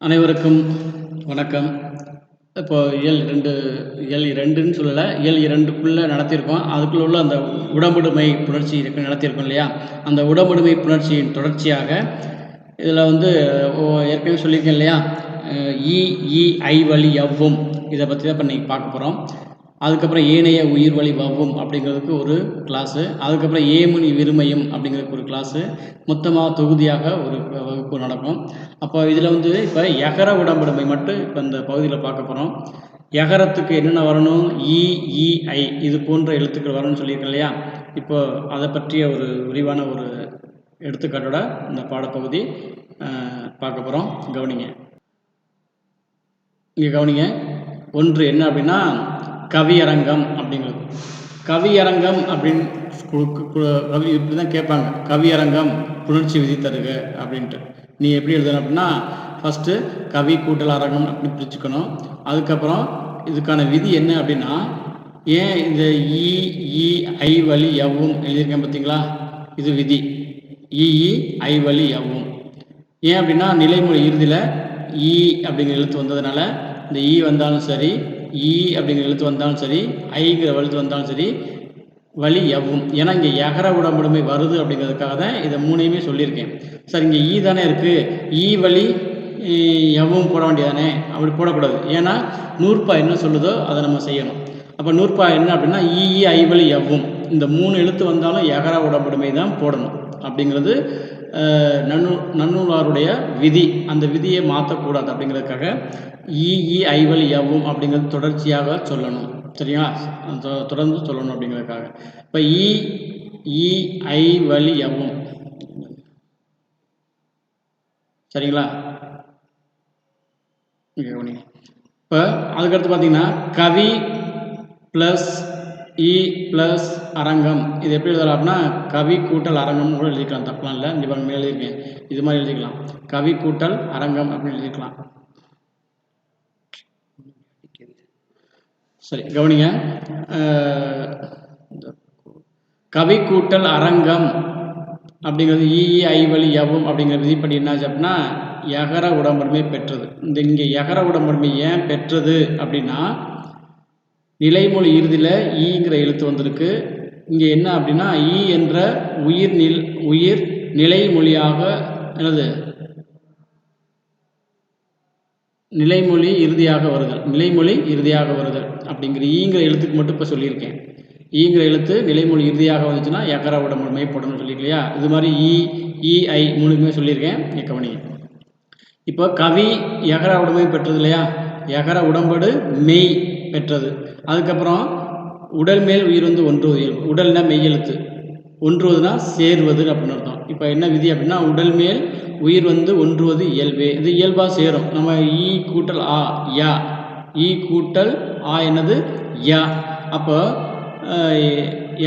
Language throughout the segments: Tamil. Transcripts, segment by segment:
அனைவருக்கும் வணக்கம். இப்போ இயல் ரெண்டு இயல் இரண்டுன்னு சொல்லலை இயல் இரண்டுக்குள்ளே நடத்தியிருக்கோம். அதுக்குள்ள உள்ள அந்த உடம்புடுமை புணர்ச்சி இருக்கு நடத்தியிருக்கோம் இல்லையா? அந்த உடம்புடைமை புணர்ச்சியின் தொடர்ச்சியாக இதில் வந்து ஏற்கனவே சொல்லியிருக்கேன் இல்லையா? இ ஐ வழி எவ்வும் இதை பற்றி தான் இப்போ இன்றைக்கி பார்க்க போகிறோம் அதுக்கப்புறம் ஏனைய உயிர் வழி வவ்வும் அப்படிங்கிறதுக்கு ஒரு கிளாஸு அதுக்கப்புறம் ஏமுனி விருமையும் அப்படிங்கிறதுக்கு ஒரு கிளாஸு மொத்தமாக தொகுதியாக ஒரு வகுப்பு நடக்கும். அப்போ இதில் வந்து இப்போ எகர உடம்புடைமை மட்டும் இப்போ இந்த பகுதியில் பார்க்க போகிறோம் எகரத்துக்கு என்னென்ன வரணும்? இஇஐ இது போன்ற எழுத்துக்கள் வரணும்னு சொல்லியிருக்கேன் இல்லையா? இப்போ அதை பற்றிய ஒரு விரிவான ஒரு எடுத்துக்காட்டோட இந்த பாடப்பகுதி பார்க்க போகிறோம் கவனிங்க. இங்கே கவனிங்க. ஒன்று என்ன அப்படின்னா கவியரங்கம் அப்படிங்கிறது. கவியரங்கம் அப்படின்னு கு- கவி இப்படி தான் கேட்பாங்க. கவியரங்கம் புணர்ச்சி விதி தருக அப்படின்ட்டு. நீ எப்படி எழுதணும் அப்படின்னா ஃபஸ்ட்டு கவி கூட்டல் அரங்கம் அப்படின்னு பிரிச்சுக்கணும். அதுக்கப்புறம் இதுக்கான விதி என்ன அப்படின்னா ஏன் இந்த இ இ ஐ வழி எவ்வும் எழுதியிருக்கேன் பார்த்தீங்களா? இது விதி. இ ஐ வழி எவ்வும் ஏன் அப்படின்னா நிலைமொழி இறுதியில் இ அப்படிங்கிற எழுத்து வந்ததுனால இந்த இ வந்தாலும் சரி ஈ அப்படிங்கிற எழுத்து வந்தாலும் சரி ஐங்கிற எழுத்து வந்தாலும் சரி வழி எவ்வும் ஏன்னா இங்கே எகர உடம்புடுமை வருது அப்படிங்கிறதுக்காக தான் இதை மூணையுமே சொல்லியிருக்கேன். சார் இங்கே ஈ e தானே இருக்குது ஈ e, வழி எவ்வும் போட வேண்டியதானே? அப்படி போடக்கூடாது. ஏன்னா நூற்பா என்ன சொல்லுதோ அதை நம்ம செய்யணும். அப்போ நூற்பா என்ன அப்படின்னா ஈ ஐவழி ஐ எவ்வும் இந்த மூணு எழுத்து வந்தாலும் எகர உடம்புடுமை தான் போடணும். அப்படிங்கிறது நன்னூ நன்னூலாருடைய விதி அந்த விதியை மாற்றக்கூடாது அப்படிங்கிறதுக்காக இஇ ஐவல் எவ்வும் அப்படிங்கிறது தொடர்ச்சியாக சொல்லணும். சரியா? தொடர்ந்து சொல்லணும் அப்படிங்கிறதுக்காக. இப்போ இ இ ஐ வழி எவ்வும் சரிங்களா? இப்போ அதுக்கடுத்து பார்த்தீங்கன்னா கவி ப்ளஸ் இ ப்ளஸ் அரங்கம். இது எப்படி எழுதலாம் அப்படின்னா கவி கூட்டல் அரங்கம் கூட எழுதிக்கலாம். தப்பலாம் இல்லை. இந்த பாருங்க மேலே இது மாதிரி எழுதிக்கலாம். கவி கூட்டல் அரங்கம் அப்படின்னு எழுதிக்கலாம். சரி கவனிங்க. கவி கூட்டல் அரங்கம் அப்படிங்கிறது இஇ ஐ வழி எவ்வும் அப்படிங்கிற விதிப்படி என்னாச்சு அப்படின்னா எகர உடம்புரிமை பெற்றது. இந்த இங்கே எகர உடம்புரிமை ஏன் பெற்றது அப்படின்னா நிலைமொழி இறுதியில் ஈங்கிற எழுத்து வந்திருக்கு. இங்கே என்ன அப்படின்னா ஈ என்ற உயிர் நில் உயிர் நிலைமொழியாக எனது நிலைமொழி இறுதியாக வருதல். நிலைமொழி இறுதியாக வருதல். அப்படிங்கிற ஈங்கிற எழுத்துக்கு மட்டும் இப்போ சொல்லியிருக்கேன். ஈங்கிற எழுத்து நிலைமொழி இறுதியாக வந்துச்சுன்னா எக்கராவோட உடம்புமை போடணும்னு சொல்லியிருக்கலையா இது மாதிரி இ இஐ மூணுக்குமே சொல்லியிருக்கேன் இங்க கவனிங்க. இப்போ கவி எகர உடம்பை பெற்றது இல்லையா? எகர உடம்படு மெய் பெற்றது. அதுக்கப்புறம் உடல் மேல் உயிர் வந்து ஒன்றுவது உடல்னா மெய் எழுத்து. ஒன்றுவதுனா சேருவது அப்படின்னு அர்த்தம். இப்போ என்ன விதி அப்படின்னா உடல் மேல் உயிர் வந்து ஒன்றுவது இயல்பே. இது இயல்பாக சேரும். நம்ம ஈ கூட்டல் ஆ யா. ஈ கூட்டல் ஆ என்னது? யா. அப்போ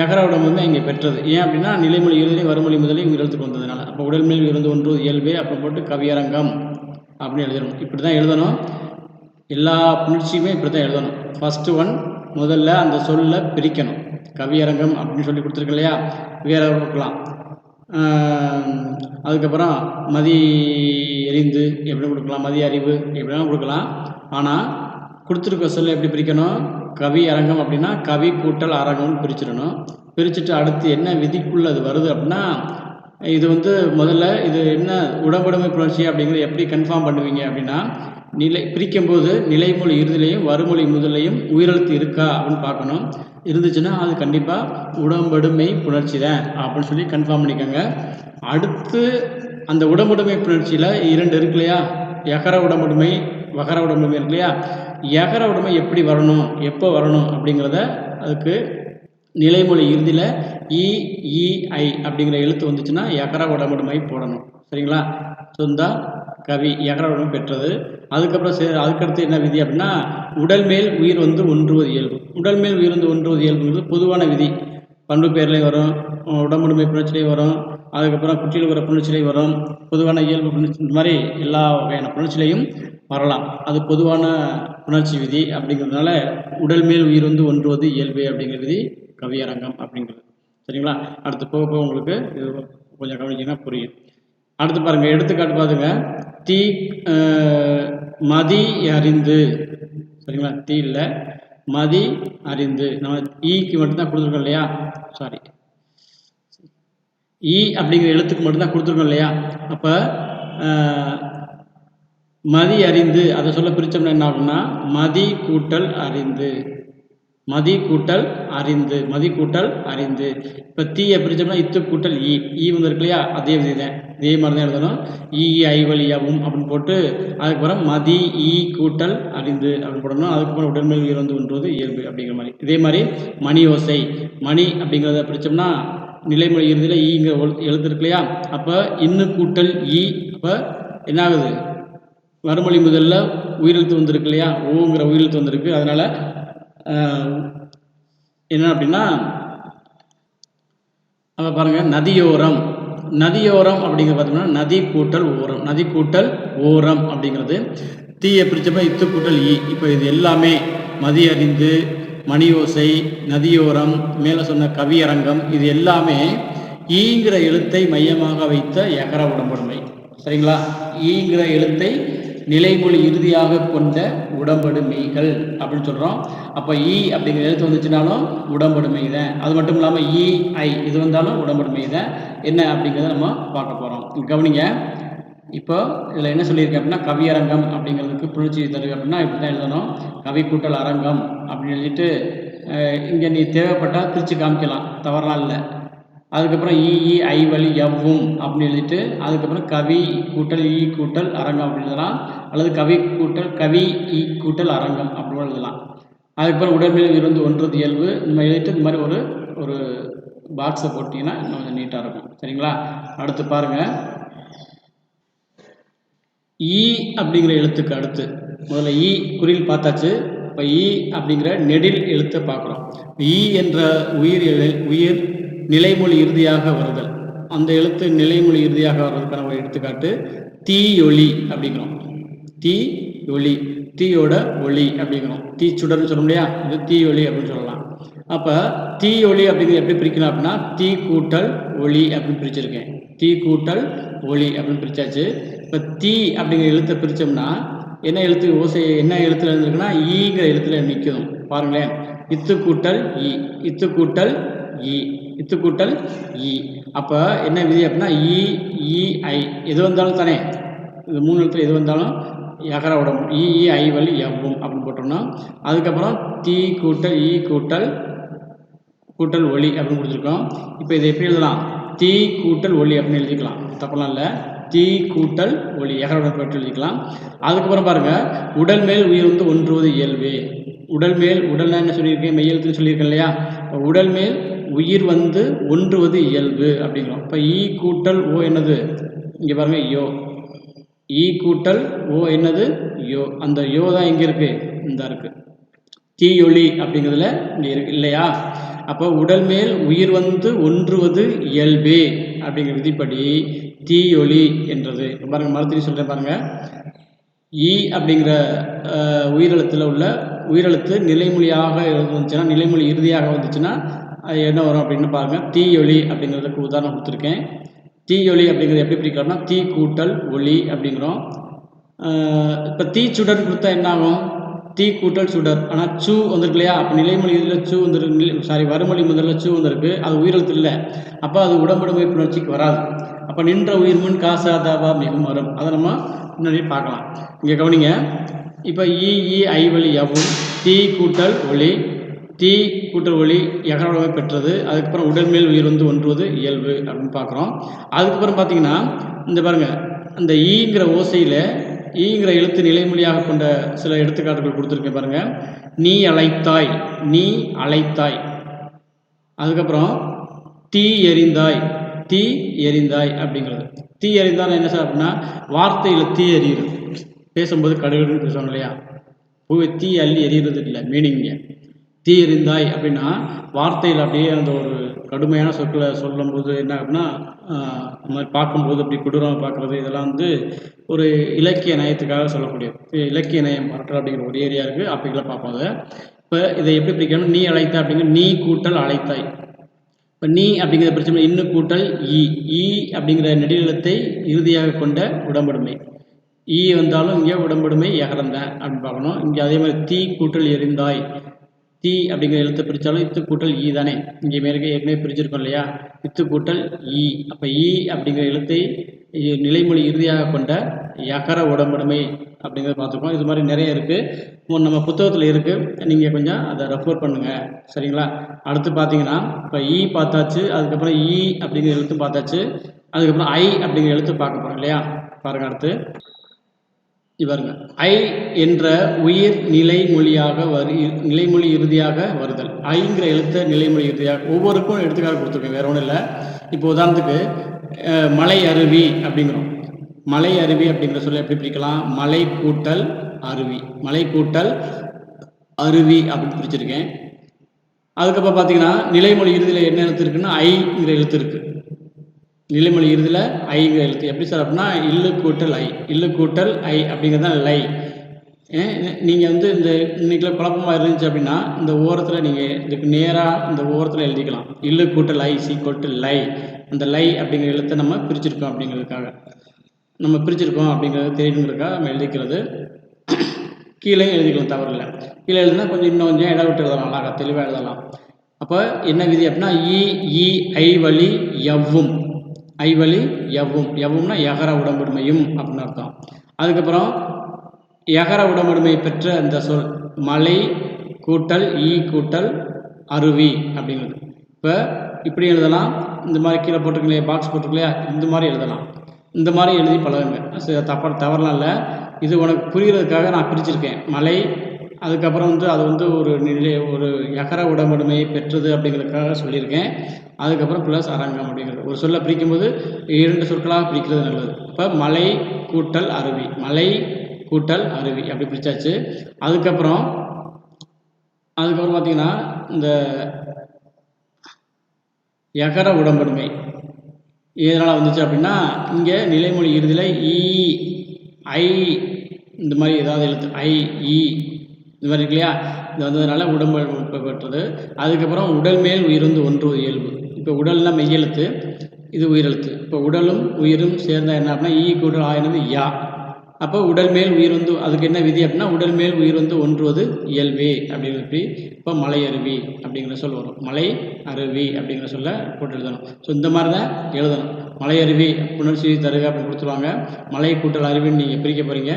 எகர உடம்புமே இங்கே பெற்றது. ஏன் அப்படின்னா நிலைமொழி இறுதியிலே வறுமொழி முதலே இங்கே எழுத்துக்கு வந்ததுனால அப்போ உடல் மேல் உயிர் வந்து ஒன்றுவது இயல்பே அப்புறம் போட்டு கவியரங்கம் அப்படின்னு எழுதணும் இப்படி தான் எழுதணும். எல்லா புணர்ச்சியுமே இப்படி தான் எழுதணும். ஃபஸ்ட்டு ஒன் முதல்ல அந்த சொல்லை பிரிக்கணும். கவியரங்கம் அப்படின்னு சொல்லி கொடுத்துருக்கு இல்லையா? வேற கொடுக்கலாம். அதுக்கப்புறம் மதி எரிந்து எப்படி கொடுக்கலாம்? மதி அறிவு எப்படின்னா கொடுக்கலாம்? ஆனால் கொடுத்துருக்க சொல்ல எப்படி பிரிக்கணும்? கவி அரங்கம் அப்படின்னா கவி கூட்டல் அரங்கம்னு பிரிச்சிடணும். பிரிச்சுட்டு அடுத்து என்ன விதிக்குள்ளே அது வருது அப்படின்னா இது வந்து முதல்ல இது என்ன உடம்புடைமை புணர்ச்சி அப்படிங்கிறது எப்படி கன்ஃபார்ம் பண்ணுவீங்க அப்படின்னா நிலை பிரிக்கும்போது நிலைமொழி இறுதிலையும் வறுமொழி முதலையும் உயிரெழுத்து இருக்கா அப்படின்னு பார்க்கணும். இருந்துச்சுன்னா அது கண்டிப்பாக உடம்படுமை புணர்ச்சி தான் அப்படின்னு சொல்லி கன்ஃபார்ம் பண்ணிக்கோங்க. அடுத்து அந்த உடம்புடைமை புணர்ச்சியில் இரண்டு இருக்கு இல்லையா? எகர உடம்புடைமை வகர உடம்புடைமை இருக்கு இல்லையா? எகர உடைமை எப்படி வரணும் எப்போ வரணும் அப்படிங்கிறத அதுக்கு நிலைமொழி இறுதியில் இஇஐ அப்படிங்கிற எழுத்து வந்துச்சுன்னா எகர உடம்புடுமை போடணும். சரிங்களா? சொந்தா கவி எகர உடம்பு பெற்றது. அதுக்கப்புறம் சே அதுக்கடுத்து என்ன விதி அப்படின்னா உடல் மேல் உயிர் வந்து ஒன்றுவது இயல்பு. உடல் மேல் உயிர் வந்து ஒன்றுவது இயல்புங்கிறது பொதுவான விதி. பண்பு பேர்லேயும் வரும் உடம்புடுமை புணர்ச்சிலையும் வரும் அதுக்கப்புறம் குற்றியில் வர புணர்ச்சிலையும் வரும் பொதுவான இயல்பு புணர்ச்சி இந்த மாதிரி எல்லா வகையான புணர்ச்சிலையும் வரலாம். அது பொதுவான புணர்ச்சி விதி அப்படிங்கிறதுனால உடல் மேல் உயிர் வந்து ஒன்றுவது இயல்பு அப்படிங்கிற விதி கவியரங்கம் அப்படிங்கிறது. சரிங்களா? அடுத்து போக போக உங்களுக்கு இது கொஞ்சம் கவனிச்சிங்கன்னா புரியும். அடுத்து பாருங்க எடுத்துக்காட்டு பாருங்க தீ மதி அறிந்து. சரிங்களா? தீ இல்லை. மதி அறிந்து. நம்ம ஈக்கு மட்டும்தான் கொடுத்துருக்கோம் இல்லையா? சாரி ஈ அப்படிங்கிற எழுத்துக்கு மட்டும்தான் கொடுத்துருக்கோம் இல்லையா? அப்போ மதி அறிந்து. அதை சொல்ல பிரித்தோம்னா என்ன ஆகும்னா மதி கூட்டல் அறிந்து. மதி கூட்டல் அறிந்து மதி கூட்டல் அறிந்து. இப்போ தீயை பிரித்தோம்னா இத்து கூட்டல் ஈ. ஈ வந்து இருக்கு இல்லையா? அதே விதி தான் இதே மாதிரி தான் எழுதணும். ஈ ஐவழி யவும் அப்படின்னு போட்டு அதுக்கப்புறம் மதி ஈ கூட்டல் அறிந்து அப்படின்னு போடணும். அதுக்கப்புறம் உடல்மேல் உயிர் வந்து ஒன்றுவது இயல்பு அப்படிங்கிற மாதிரி. இதே மாதிரி மணி ஓசை. மணி அப்படிங்கிறத பிரித்தோம்னா நிலைமொழி இறுதியில் ஈங்கிற ஒல்- எழுத்து இருக்கு இல்லையா? அப்போ இன்னு கூட்டல் ஈ. அப்போ என்ன ஆகுது வறுமொழி முதல்ல உயிரெழுத்து வந்திருக்கு இல்லையா? ஓங்கிற உயிரெழுத்து வந்திருக்கு. அதனால் என்ன அப்படின்னா அப்போ பாருங்கள் நதியோரம். நதியோரம் அப்படிங்கிற பார்த்தோம்னா நதி கூட்டல் ஓரம். நதி கூட்டல் ஓரம் அப்படிங்கிறது தீயை பிரித்தப்ப இத்து கூட்டல் ஈ. இப்போ இது எல்லாமே மதி அறிந்து மணியோசை நதியோரம் மேலே சொன்ன கவியரங்கம் இது எல்லாமே ஈங்கிற எழுத்தை மையமாக வைத்த எகர உடம்புடைமை சரிங்களா? ஈங்கிற எழுத்தை நிலைமொழி இறுதியாக கொண்ட உடம்படுமைகள் அப்படின்னு சொல்கிறோம் அப்போ ஈ e அப்படிங்கிற எழுத்து வந்துச்சுனாலும் உடம்படுமை தான் அது மட்டும் இல்லாமல் ஈ ஐ இது வந்தாலும் உடம்படுமை தான் என்ன அப்படிங்கிறத நம்ம பார்க்க போகிறோம் கவனிங்க. இப்போ இதில் என்ன சொல்லியிருக்கேன் அப்படின்னா கவியரங்கம் அப்படிங்கிறதுக்கு புணர்ச்சி தருக அப்படின்னா இப்படி தான் எழுதணும். கவி கூட்டல் அரங்கம் அப்படின்னு எழுதிட்டு இங்கே நீ தேவைப்பட்டால் திருச்சி காமிக்கலாம். தவறாக இல்லை. அதுக்கப்புறம் ஈ ஐ வழி எவ்வும் அப்படின்னு எழுதிட்டு அதுக்கப்புறம் கவி கூட்டல் இ கூட்டல் அரங்கம் அப்படின்னு எழுதலாம். அல்லது கவி கூட்டல் கவி இ கூட்டல் அரங்கம் அப்படின்னு எழுதலாம். அதுக்கப்புறம் உடல்மேல் இருந்து ஒன்றது இயல்பு. இந்த மாதிரி எழுதிட்டு இந்த மாதிரி ஒரு ஒரு பாக்ஸை போட்டிங்கன்னா இன்னும் கொஞ்சம் நீட்டாக இருக்கும். சரிங்களா? அடுத்து பாருங்கள் ஈ அப்படிங்கிற எழுத்துக்கு அடுத்து. முதல்ல ஈ குறியில் பார்த்தாச்சு. இப்போ ஈ அப்படிங்கிற நெடில் எழுத்தை பார்க்குறோம். ஈ என்ற உயிர் எழு- உயிர் நிலைமொழி இறுதியாக வருதல். அந்த எழுத்து நிலைமொழி இறுதியாக வர்றதுக்கான ஒரு எடுத்துக்காட்டு தீயொளி அப்படிங்கிறோம். தீ ஒளி தீயோட ஒளி அப்படிங்கிறோம். தீ சுடர்னு சொல்ல முடியா? இது தீ ஒளி அப்படின்னு சொல்லலாம். அப்போ தீ ஒளி அப்படிங்கிறது எப்படி பிரிக்கலாம் அப்படின்னா தீ கூட்டல் ஒளி அப்படின்னு பிரிச்சிருக்கேன். தீ கூட்டல் ஒளி அப்படின்னு பிரிச்சாச்சு. இப்போ தீ அப்படிங்கிற எழுத்தை பிரித்தோம்னா என்ன எழுத்து ஓசை என்ன எழுத்துல இருந்திருக்குன்னா ஈங்கிற எழுத்துல நிற்கும் பாருங்களேன். இத்து கூட்டல் இ இத்து கூட்டல் இ இத்து கூட்டல் இ. அப்போ என்ன விதி அப்படின்னா இ இஐ எது வந்தாலும் தானே? இந்த மூணு எழுத்துல எது வந்தாலும் எகர உடம்பு. இஇ ஐ வழி எவ்வும் அப்படின்னு போட்டோம்னா அதுக்கப்புறம் தீ கூட்டல் இ கூட்டல் கூட்டல் ஒளி அப்படின்னு கொடுத்துருக்கோம். இப்போ இதை எப்படி எழுதலாம்? தீ கூட்டல் ஒளி அப்படின்னு எழுதிக்கலாம். தப்பெல்லாம் இல்லை. தீ கூட்டல் ஒளி எகரோட பெற்று எழுதிக்கலாம். அதுக்கப்புறம் பாருங்கள் உடல் மேல் உயிர் வந்து ஒன்றுவது இயல்பு. உடல் மேல் உடல்னா என்ன சொல்லியிருக்கேன் மெய்யெழுத்துன்னு சொல்லியிருக்கேன் இல்லையா? இப்போ உடல் மேல் உயிர் வந்து ஒன்றுவது இயல்பு அப்படிங்கிறோம். இப்போ ஈ e கூட்டல் ஓ என்னது? இங்கே பாருங்க யோ ஈ e கூட்டல் ஓ என்னது? யோ அந்த யோ தான் எங்கே இருக்குது இந்த இருக்குது தீயொளி அப்படிங்கிறதுல இங்கே இருக்கு இல்லையா? அப்போ உடல் மேல் உயிர் வந்து ஒன்றுவது இயல்பு அப்படிங்கிற விதிப்படி தீயொளி என்றது. இப்ப பாருங்க மறுபடியும் சொல்கிறேன் பாருங்க. ஈ அப்படிங்கிற உயிரெழுத்தில் உள்ள உயிரெழுத்து நிலைமொழியாக இருந்துச்சுன்னா நிலைமொழி இறுதியாக வந்துச்சுன்னா அது என்ன வரும் அப்படின்னு பாருங்க. தீயொளி அப்படிங்கிறதுக்கு உதாரணம் கொடுத்துருக்கேன். தீயொளி அப்படிங்கிறது எப்படி பிடிக்கிறோம்னா தீ கூட்டல் ஒளி அப்படிங்கிறோம். இப்போ தீ சுடர் கொடுத்தா என்ன ஆகும்? தீ கூட்டல் சுடர். ஆனால் சூ வந்திருக்கு இல்லையா? அப்போ நிலைமொழி இதில் சூ வந்துருக்கு சாரி வறுமொழி முதல்ல சூ வந்திருக்கு. அது உயிரெழுத்து இல்லை. அப்போ அது உடம்புடமை புணர்ச்சிக்கு வராது. அப்போ நின்ற உயிர் முன் காசாதாவா மிகவும் வரும். அதை நம்ம முன்னாடி பார்க்கலாம். இங்கே கவனிங்க. இப்போ இஇ ஐ வழி எவ்வும் தீ கூட்டல் ஒளி தீ கூட்டல் ஒளி எகரோடமை பெற்றது. அதுக்கப்புறம் உடல் மேல் உயிர் வந்து ஒன்றுவது இயல்பு அப்படின்னு பார்க்குறோம். அதுக்கப்புறம் பார்த்தீங்கன்னா இந்த பாருங்க அந்த ஈங்கிற ஓசையில் ஈங்கிற எழுத்து நிலைமொழியாக கொண்ட சில எடுத்துக்காட்டுகள் கொடுத்துருக்கேன் பாருங்கள் நீ அழைத்தாய் நீ அழைத்தாய். அதுக்கப்புறம் தீ எரிந்தாய் தீ எரிந்தாய் அப்படிங்கிறது. தீ எறிந்தான்னு என்ன சார் அப்படின்னா வார்த்தையில் தீ எறிகிறது பேசும்போது கடுகடுன்னு பேசுவாங்க இல்லையா? பூவை தீ அள்ளி எறிகிறது இல்லை மீனிங்க தீ எரிந்தாய் அப்படின்னா வார்த்தையில் அப்படியே அந்த ஒரு கடுமையான சொற்களை சொல்லும்போது என்ன அப்படின்னா மாதிரி பார்க்கும்போது அப்படி கொடூரமாக பார்க்குறது இதெல்லாம் வந்து ஒரு இலக்கிய நயத்துக்காக சொல்லக்கூடியது. இலக்கிய நயம் மறக்கல் அப்படிங்கிற ஒரு ஏரியா இருக்குது அப்படிங்களாம் பார்ப்போம் அதை. இப்போ இதை எப்படி பிரிக்கணும்? நீ அழைத்தாய் அப்படிங்கிற நீ கூட்டல் அழைத்தாய். இப்போ நீ அப்படிங்கிற பிரச்சனை இன்னும் கூட்டல் ஈ. ஈ அப்படிங்கிற நெடிலத்தை இறுதியாக கொண்ட உடம்படுமை. ஈ வந்தாலும் இங்கே உடம்படுமை எகரந்தேன் அப்படின்னு பார்க்கணும். இங்கே அதே மாதிரி தீ கூட்டல் எரிந்தாய். டி அப்படிங்கிற எழுத்தை பிரித்தாலும் இத்து கூட்டல் ஈ தானே. இங்கே மேற்கு ஏற்கனவே பிரிச்சிருக்கோம் இல்லையா? இத்து கூட்டல் ஈ. அப்போ ஈ அப்படிங்கிற எழுத்தை நிலைமொழி இறுதியாக கொண்ட யகர உடம்படுமை அப்படிங்கிறத பார்த்துருக்கோம். இது மாதிரி நிறைய இருக்குது நம்ம புத்தகத்தில் இருக்குது நீங்கள் கொஞ்சம் அதை ரெஃபர் பண்ணுங்கள் சரிங்களா? அடுத்து பார்த்தீங்கன்னா இப்போ ஈ பார்த்தாச்சு அதுக்கப்புறம் ஈ அப்படிங்கிற எழுத்தும் பார்த்தாச்சு அதுக்கப்புறம் ஐ அப்படிங்கிற எழுத்து பார்க்க போகிறோம் இல்லையா? பாருங்கள் அடுத்து. இவருங்க ஐ என்ற உயிர் நிலைமொழியாக வரு நிலைமொழி இறுதியாக வருதல். ஐங்கிற எழுத்த நிலைமொழி இறுதியாக ஒவ்வொருக்கும் எடுத்துக்காட்டு கொடுத்துருக்கேன் வேற ஒன்றும் இல்லை. இப்போ உதாரணத்துக்கு மலை அருவி அப்படிங்கிறோம். மலை அருவி அப்படிங்கிற சொல்ல எப்படி பிரிக்கலாம்? மலை கூட்டல் அருவி. மலை கூட்டல் அருவி அப்படின்னு பிரிச்சிருக்கேன். அதுக்கப்புறம் பார்த்தீங்கன்னா நிலைமொழி இறுதியில் என்ன எழுத்து இருக்குன்னா ஐங்கிற எழுத்து இருக்குது நிலைமொழி இறுதியில் ஐங்கிற எழுத்து எப்படி சார் அப்படின்னா இல்லு கூட்டல் ஐ இல்லு கூட்டல் ஐ அப்படிங்கிறது தான் லை. நீங்கள் வந்து இந்த இன்னைக்குல குழப்பமாக இருந்துச்சு அப்படின்னா இந்த ஓரத்தில் நீங்கள் இதுக்கு நேராக இந்த ஓரத்தில் எழுதிக்கலாம். இல்லு கூட்டல் ஐ சி கூட்டல் லை. அந்த லை அப்படிங்கிற எழுத்தை நம்ம பிரிச்சிருக்கோம் அப்படிங்கிறதுக்காக. நம்ம பிரிச்சிருக்கோம் அப்படிங்கிறது தெரியணுங்கிறதுக்காக நம்ம எழுதிக்கிறது. கீழே எழுதிக்கலாம் தவறில்லை. கீழே எழுதுனா கொஞ்சம் இன்னும் கொஞ்சம் இடம் விட்டு எழுதலாம். அழகாக தெளிவாக எழுதலாம். அப்போ என்ன விதி அப்படின்னா இ இ ஐ வழி எவ்வும் ஐவலி எவ்வும் எவ்வும்னா எகர உடம்புடுமையும் அப்படின்னு அர்த்தம் அதுக்கப்புறம் எகர உடம்புடுமை பெற்ற அந்த சொல் மலை கூட்டல் ஈ கூட்டல் அருவி அப்படிங்கிறது இப்போ இப்படி எழுதலாம். இந்த மாதிரி கீழே போட்டிருக்கலையே பாக்ஸ் போட்டிருக்கலையா இந்த மாதிரி எழுதலாம். இந்த மாதிரி எழுதி பழகுங்க. சரி, தப்பா தவறலாம் இல்லை. இது உனக்கு புரிகிறதுக்காக நான் பிரிச்சிருக்கேன். மலை அதுக்கப்புறம் வந்து அது வந்து ஒரு நிலை ஒரு எகர உடம்படுமையை பெற்றது அப்படிங்கிறதுக்காக சொல்லியிருக்கேன். அதுக்கப்புறம் ப்ளஸ் அரங்கம் அப்படிங்கிறது. ஒரு சொல்லை பிரிக்கும்போது இரண்டு சொற்களாக பிரிக்கிறது நல்லது. இப்போ மலை கூட்டல் அருவி. மலை கூட்டல் அருவி அப்படி பிரித்தாச்சு அதுக்கப்புறம் அதுக்கப்புறம் பார்த்தீங்கன்னா இந்த எகர உடம்படுமை எதனால் வந்துச்சு அப்படின்னா இங்கே நிலைமொழி இறுதியில் ஈ ஐ இந்த மாதிரி ஏதாவது எழுத்து ஐ இ இது மாதிரி இருக்கு இல்லையா? இது வந்ததுனால உடம்பு பெற்றது. அதுக்கப்புறம் உடல் மேல் உயிர்ந்து ஒன்று இயல்பு. இப்போ உடல்னா மெய்யெழுத்து இது உயிரெழுத்து. இப்போ உடலும் உயிரும் சேர்ந்தால் என்ன அப்படின்னா ஈ கூடல் ஆயினது யா. அப்போ உடல் மேல் உயிர் வந்து அதுக்கு என்ன விதி அப்படின்னா உடல் மேல் உயிர் வந்து ஒன்றுவது இயல்பே அப்படிங்கிறது இப்போ மலை அருவி அப்படிங்கிற சொல் வரும். மலை அருவி அப்படிங்கிற சொல்ல போட்டு எழுதணும் ஸோ இந்த மாதிரி தான் எழுதணும். மலை அருவி புணர்ச்சி தருக அப்படின்னு கொடுத்துருவாங்க. மலை கூட்டல் அருவின்னு நீங்கள் பிரிக்க போகிறீங்க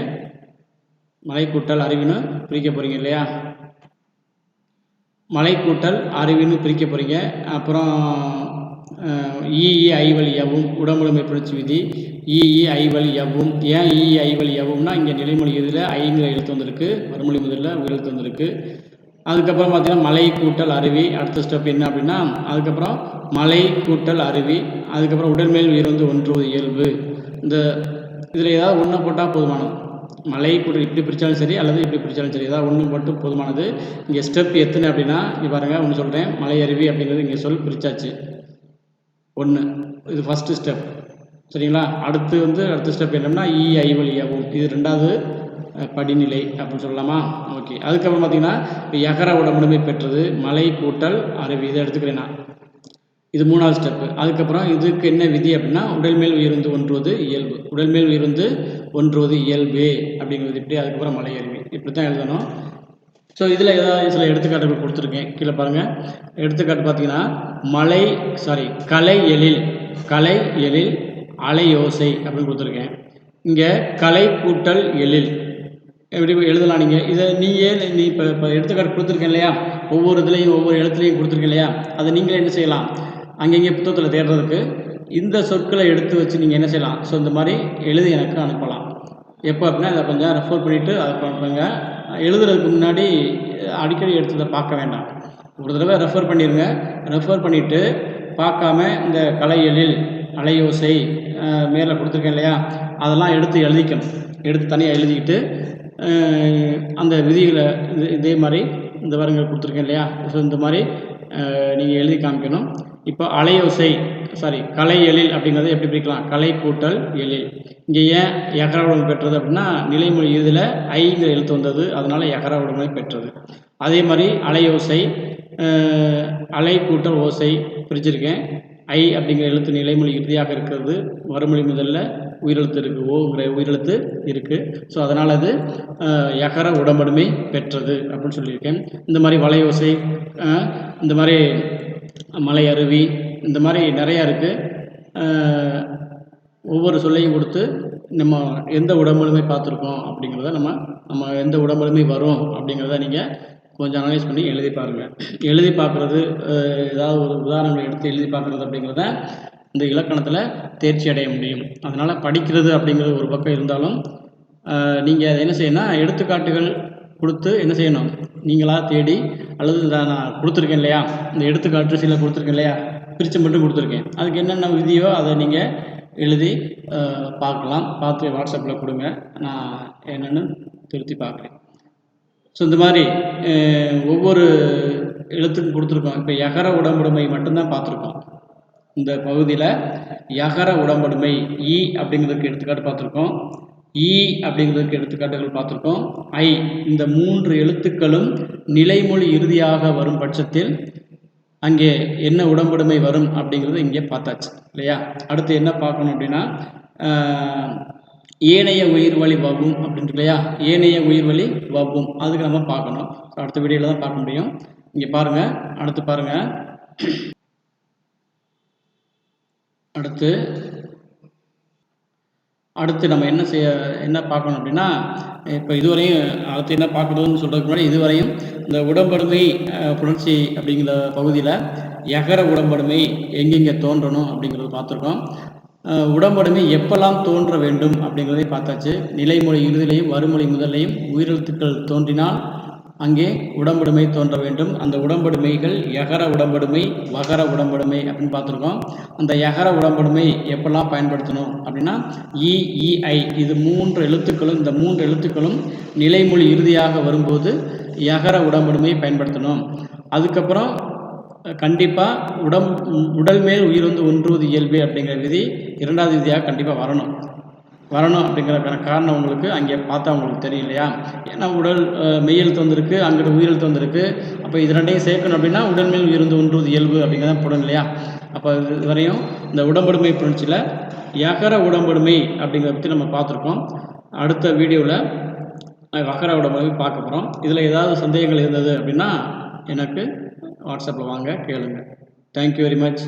மலைக்கூட்டல் அறிவின்னு அருவின்னு பிரிக்க போகிறீங்க இல்லையா? மலைக்கூட்டல் அறிவின்னு அருவின்னு பிரிக்க போகிறீங்க அப்புறம் இஇ ஐவல் எவும் உடம்புடைமை புணர்ச்சி விதி. இஇ ஐவல் எவும் ஏன் இஇ ஐவல் எவும்னா இங்கே நிலைமொழி இதில் ஐங்கிற எழுத்து வந்திருக்கு. வறுமொழி முதலில் எழுத்து வந்திருக்கு. அதுக்கப்புறம் பார்த்திங்கன்னா மலை கூட்டல் அருவி அடுத்த ஸ்டெப் என்ன அப்படின்னா அதுக்கப்புறம் மலை கூட்டல் அருவி அதுக்கப்புறம் உடல்மேல் உயிர் வந்து ஒன்றுவது இயல்பு. இந்த இதில் ஏதாவது ஒன்று போட்டால் போதுமானது. மலை கூட இப்படி பிரித்தாலும் சரி அல்லது இப்படி பிரித்தாலும் சரி ஏதாவது ஒன்று மட்டும் போதுமானது. இங்கே ஸ்டெப் எத்தனை அப்படின்னா இங்கே பாருங்கள் ஒன்று சொல்கிறேன் மலை அருவி அப்படிங்கிறது இங்கே சொல் பிரிச்சாச்சு. ஒன்று இது ஃபஸ்ட்டு ஸ்டெப் சரிங்களா? அடுத்து வந்து அடுத்த ஸ்டெப் என்னென்னா இ ஐவழியாகும் இது ரெண்டாவது படிநிலை அப்படின்னு சொல்லலாமா? ஓகே அதுக்கப்புறம் பார்த்தீங்கன்னா இப்போ எகர உடம்புடைமை பெற்றது மலை கூட்டல் அருவி. இதை எடுத்துக்கிறேன் நான். இது மூணாவது ஸ்டெப்பு அதுக்கப்புறம் இதுக்கு என்ன விதி அப்படின்னா உடல் மேல் உயர்ந்து ஒன்றுவது இயல்பு. உடல் மேல் உயர்ந்து ஒன்றுவது இயல்பு அப்படிங்கிறது இப்படி அதுக்கப்புறம் மலை இப்படி தான் எழுதணும். ஸோ இதில் ஏதாவது சில எடுத்துக்காட்டுகள் கொடுத்துருக்கேன். கீழே பாருங்கள் எடுத்துக்காட்டு பார்த்தீங்கன்னா மலை சாரி கலை எழில் கலை எழில் அலையோசை அப்படின்னு கொடுத்துருக்கேன். இங்கே கலை கூட்டல் எழில். எப்படி எழுதலாம் நீங்கள் இதை நீயே நீ இப்போ இப்போ எடுத்துக்காட்டு கொடுத்துருக்கேன் இல்லையா? ஒவ்வொரு இதுலேயும் ஒவ்வொரு இடத்துலையும் கொடுத்துருக்கேன் இல்லையா? அதை நீங்களே என்ன செய்யலாம்? அங்கங்கே புத்தகத்தில் தேடுறதுக்கு இந்த சொற்களை எடுத்து வச்சு நீங்கள் என்ன செய்யலாம்? ஸோ இந்த மாதிரி எழுதி எனக்கு அனுப்பலாம். எப்போ அப்படின்னா இதை கொஞ்சம் ரெஃபர் பண்ணிவிட்டு அதை பண்ணுறங்க எழுதுறதுக்கு முன்னாடி அடிக்கடி எடுத்து பார்க்க வேண்டாம். ஒரு தடவை ரெஃபர் பண்ணிடுங்க ரெஃபர் பண்ணிவிட்டு பார்க்காம இந்த கலை எழில் அலையோசை மேலே கொடுத்துருக்கேன் இல்லையா? அதெல்லாம் எடுத்து எழுதிக்கணும். எடுத்து தனியாக எழுதிக்கிட்டு அந்த விதிகளை இது இதே மாதிரி இந்த வரங்கள் கொடுத்துருக்கேன் இல்லையா? ஸோ இந்த மாதிரி நீங்கள் எழுதி காமிக்கணும். இப்போ அலையோசை சாரி கலை எழில் அப்படிங்கிறத எப்படி பிரிக்கலாம்? கலை கூட்டல் எழில். இங்கே ஏன் எகர உடைமை பெற்றது அப்படின்னா நிலைமொழி இதில் ஐங்கிற எழுத்து வந்தது. அதனால் எகர உடைமை பெற்றது. அதே மாதிரி அலை ஓசை அலை கூட்டல் ஓசை பிரிச்சிருக்கேன். ஐ அப்படிங்கிற எழுத்து நிலைமொழி இறுதியாக இருக்கிறது. மறுமொழி முதல்ல உயிரெழுத்து இருக்குது ஓங்கிற உயிரெழுத்து இருக்குது ஸோ அதனால் அது எகர உடம்படுமை பெற்றது அப்படின்னு சொல்லியிருக்கேன். இந்த மாதிரி வலையோசை இந்த மாதிரி மலை அருவி இந்த மாதிரி நிறையா இருக்குது ஒவ்வொரு சொல்லையும் கொடுத்து நம்ம எந்த உடம்புலுமே பார்த்துருக்கோம் அப்படிங்கிறத நம்ம நம்ம எந்த உடம்புலுமே வரும் அப்படிங்கிறத நீங்கள் கொஞ்சம் அனலைஸ் பண்ணி எழுதி பாருங்கள் எழுதி பார்க்குறது ஏதாவது ஒரு உதாரணங்களை எடுத்து எழுதி பார்க்குறது அப்படிங்கிறத இந்த இலக்கணத்தில் தேர்ச்சி அடைய முடியும். அதனால் படிக்கிறது அப்படிங்கிறது ஒரு பக்கம் இருந்தாலும் நீங்கள் அதை என்ன செய்யணும்னா எடுத்துக்காட்டுகள் கொடுத்து என்ன செய்யணும்? நீங்களாக தேடி அல்லது இந்த நான் கொடுத்துருக்கேன் இல்லையா? இந்த எடுத்துக்காட்டு சில கொடுத்துருக்கேன் இல்லையா? பிரித்து மட்டும் கொடுத்துருக்கேன். அதுக்கு என்னென்ன விதியோ அதை நீங்கள் எழுதி பார்க்கலாம். பார்த்து வாட்ஸ்அப்பில் கொடுங்க. நான் என்னென்னு திருத்தி பார்க்குறேன். ஸோ இந்த மாதிரி ஒவ்வொரு எழுத்துக்கும் கொடுத்துருக்கோம் இப்போ எகர உடம்புடைமை மட்டும்தான் பார்த்துருக்கோம். இந்த பகுதியில் எகர உடம்படுமை ஈ அப்படிங்கிறதுக்கு எடுத்துக்காட்டு பார்த்துருக்கோம். இ அப்படிங்கிறதுக்கு எடுத்துக்காட்டுகள் பார்த்துருக்கோம். ஐ இந்த மூன்று எழுத்துக்களும் நிலைமொழி இறுதியாக வரும் பட்சத்தில் அங்கே என்ன உடம்படுமை வரும் அப்படிங்கிறது இங்கே பார்த்தாச்சு இல்லையா? அடுத்து என்ன பார்க்கணும் அப்படின்னா ஏனைய உயிர் வழி வகும் அப்படின்ட்டு இல்லையா? ஏனைய உயிர் வழி வகும். அதுக்கு நம்ம பார்க்கணும். அடுத்த வீடியோவில் தான் பார்க்க முடியும். இங்கே பாருங்கள் அடுத்து பாருங்கள் அடுத்து அடுத்து நம்ம என்ன செய்ய என்ன பார்க்கணும் அப்படின்னா இப்போ இதுவரையும் அடுத்து என்ன பார்க்கணும்னு சொல்கிறதுக்கு முன்னாடி இதுவரையும் இந்த உடம்படுமை புணர்ச்சி அப்படிங்கிற பகுதியில் எகர உடம்படுமை எங்கெங்கே தோன்றணும் அப்படிங்கிறத பார்த்துருக்கோம். உடம்படுமை எப்பெல்லாம் தோன்ற வேண்டும் அப்படிங்கிறதையும் பார்த்தாச்சு. நிலைமொழி இறுதிலையும் வறுமொழி முதலையும் உயிரெழுத்துக்கள் தோன்றினால் அங்கே உடம்படுமை தோன்ற வேண்டும். அந்த உடம்படுமைகள் எகர உடம்படுமை வகர உடம்படுமை அப்படின்னு பார்த்துருக்கோம். அந்த எகர உடம்படுமை எப்பெல்லாம் பயன்படுத்தணும் அப்படின்னா இஇஐ இது மூன்று எழுத்துக்களும் இந்த மூன்று எழுத்துக்களும் நிலைமொழி இறுதியாக வரும்போது எகர உடம்படுமை பயன்படுத்தணும். அதுக்கப்புறம் கண்டிப்பாக உடம் உடல் மேல் உயிர் வந்து ஒன்றுவது இயல்பு அப்படிங்கிற விதி இரண்டாவது விதியாக கண்டிப்பாக வரணும். வரணும் அப்படிங்கிறதுக்கான காரணம் உங்களுக்கு அங்கே பார்த்தா உங்களுக்கு தெரியும் இல்லையா? ஏன்னா உடல் மெய்யெழுத்து வந்திருக்கு அங்கிட்ட உயிரெழுத்து வந்திருக்கு. அப்போ இது ரெண்டையும் சேர்க்கணும் அப்படின்னா உடல் மேல் உயிர்ந்து ஒன்றுவது இயல்பு அப்படிங்கிறத போடணும் இல்லையா? அப்போ இது இதுவரையும் இந்த உடம்படுமை புணர்ச்சியில் யகர உடம்படுமை அப்படிங்கிறத பற்றி நம்ம பார்த்துருக்கோம். அடுத்த வீடியோவில் வகர உடம்படுமை பார்க்க போகிறோம் இதில் ஏதாவது சந்தேகங்கள் இருந்தது அப்படின்னா எனக்கு வாட்ஸ்அப்பில் வாங்க கேளுங்க. Thank you very much